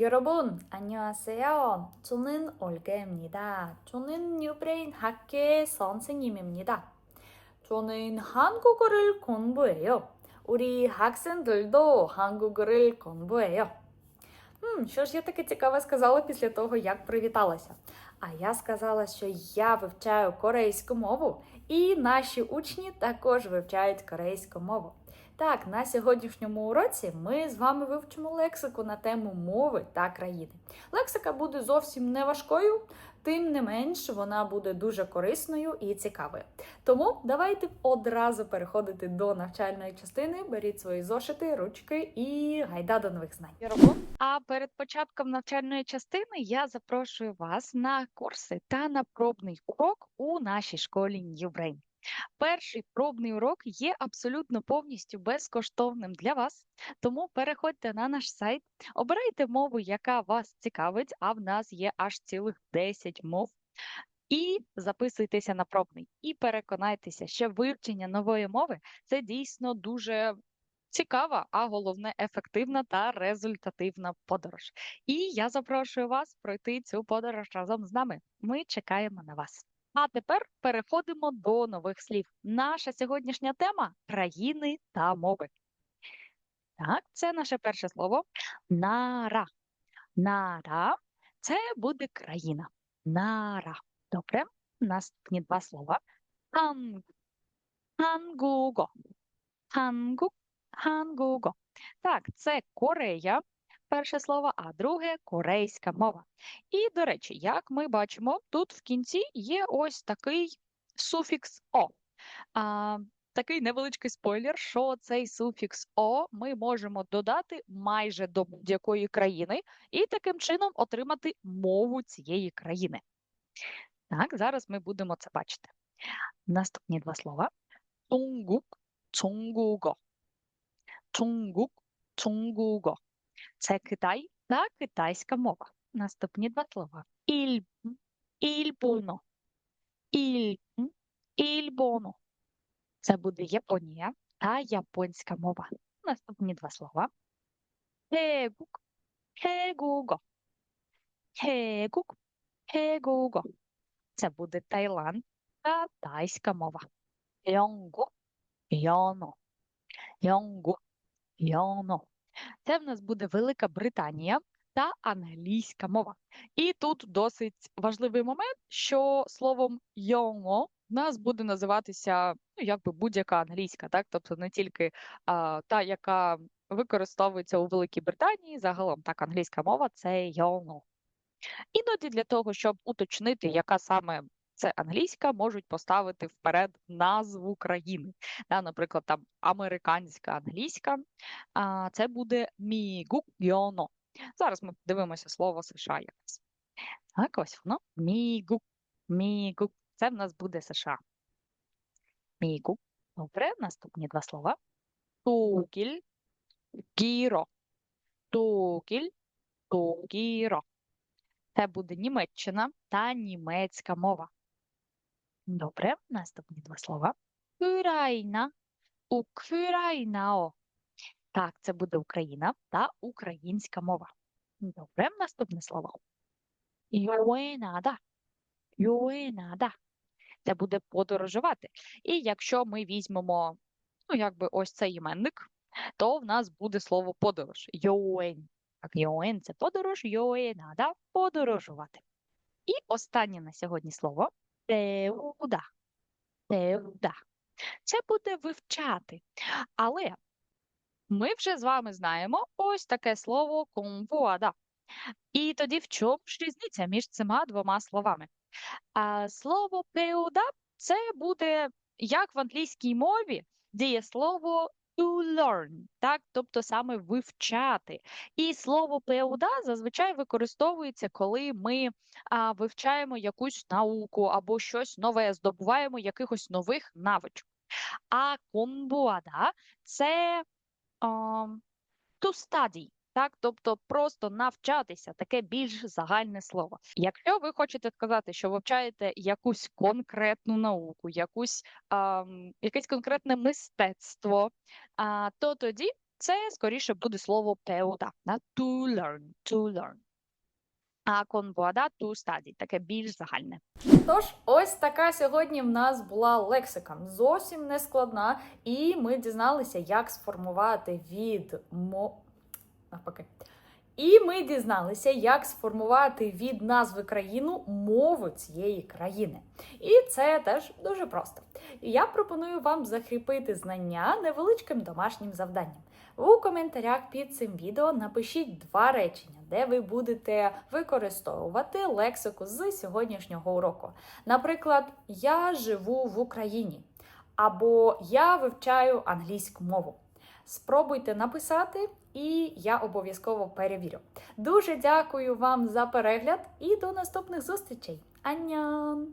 여러분, 안녕하세요. 저는 올게입니다. 저는 뉴브레인 학교의 선생님입니다. 저는 한국어를 공부해요. 우리 학생들도 한국어를 공부해요. М, що ж я таке цікаве сказала після того, як привіталася? А я сказала, що я вивчаю корейську мову, і наші учні також вивчають корейську мову. Так, на сьогоднішньому уроці ми з вами вивчимо лексику на тему мови та країни. Лексика буде зовсім не важкою, тим не менш вона буде дуже корисною і цікавою. Тому давайте одразу переходити до навчальної частини, беріть свої зошити, ручки і гайда до нових знань. А перед початком навчальної частини я запрошую вас на курси та на пробний урок у нашій школі New Brain. Перший пробний урок є абсолютно повністю безкоштовним для вас, тому переходьте на наш сайт, обирайте мову, яка вас цікавить, а в нас є аж цілих 10 мов. І записуйтеся на пробний. І переконайтеся, що вивчення нової мови це дійсно дуже цікава, а головне ефективна та результативна подорож. І я запрошую вас пройти цю подорож разом з нами. Ми чекаємо на вас. А тепер переходимо до нових слів. Наша сьогоднішня тема країни та мови. Так, це наше перше слово. Нара. Нара це буде країна. Нара. Добре. Наступні два слова. Хангу. Хангуго. Хангу. Хангуго. Так, це Корея. Перше слово, а друге корейська мова. І, до речі, як ми бачимо, тут в кінці є ось такий суфікс О. А, Такий невеличкий спойлер, що цей суфікс О ми можемо додати майже до будь-якої країни і таким чином отримати мову цієї країни. Так, зараз ми будемо це бачити. Наступні два слова: Чонгук, Чонгуго. Чонгук, Чонгуго. Це Китай та китайська мова. Наступні два слова. Іль, ільбоно. Іль, ільбоно. Це буде Японія та японська мова. Наступні два слова. Хегук, хегуго. Хегук, хегуго. Це буде Таїланд та тайська мова. Йонгу, йоно. Йонгу, йоно. Це в нас буде Велика Британія та англійська мова. І тут досить важливий момент, що словом йоно в нас буде називатися ну, якби будь-яка англійська, так? Тобто не тільки а, та, яка використовується у Великій Британії, загалом так, англійська мова це йоно. Іноді для того, щоб уточнити, яка саме це англійська, можуть поставити вперед назву країни. Да, Наприклад, там американська англійська, а це буде мігукйоно. Зараз ми дивимося слово США якось. Так, ось воно. Мігук. Мігук. Це в нас буде США. Мігук. Добре, наступні два слова. Тукіль, гіро. Тукіль, тукіро. Це буде Німеччина та німецька мова. Добре, наступні два слова. Україна, Українао. Так, це буде Україна та українська мова. Добре, наступне слово. Юенада. Юенада. Це буде подорожувати. І якщо ми візьмемо, ну, якби ось цей іменник, то в нас буде слово подорож. Йоен. Так, йоен це подорож, йоенада подорожувати. І останнє на сьогодні слово теуда. Теуда. Це буде вивчати. Але ми вже з вами знаємо ось таке слово комвуада. І тоді в чому ж різниця між цими двома словами? А слово пеуда це буде як в англійській мові дієслово to learn, так, тобто саме вивчати. І слово пеуда зазвичай використовується, коли ми а, вивчаємо якусь науку або щось нове, здобуваємо якихось нових навичок. А комбуада це а, to study, так, тобто просто навчатися, таке більш загальне слово. Якщо ви хочете сказати, що вивчаєте якусь конкретну науку, якусь а, якесь конкретне мистецтво, а, то тоді це скоріше буде слово пеуда, на to learn, to learn. А конвода to study, таке більш загальне. Тож, ось така сьогодні в нас була лексика. Зовсім не складна, і ми дізналися, як сформувати від мо. Навпаки. І ми дізналися, як сформувати від назви країну мову цієї країни. І це теж дуже просто. Я пропоную вам закріпити знання невеличким домашнім завданням. У коментарях під цим відео напишіть два речення, де ви будете використовувати лексику з сьогоднішнього уроку. Наприклад, я живу в Україні або я вивчаю англійську мову. Спробуйте написати, і я обов'язково перевірю. Дуже дякую вам за перегляд і до наступних зустрічей. Аньян!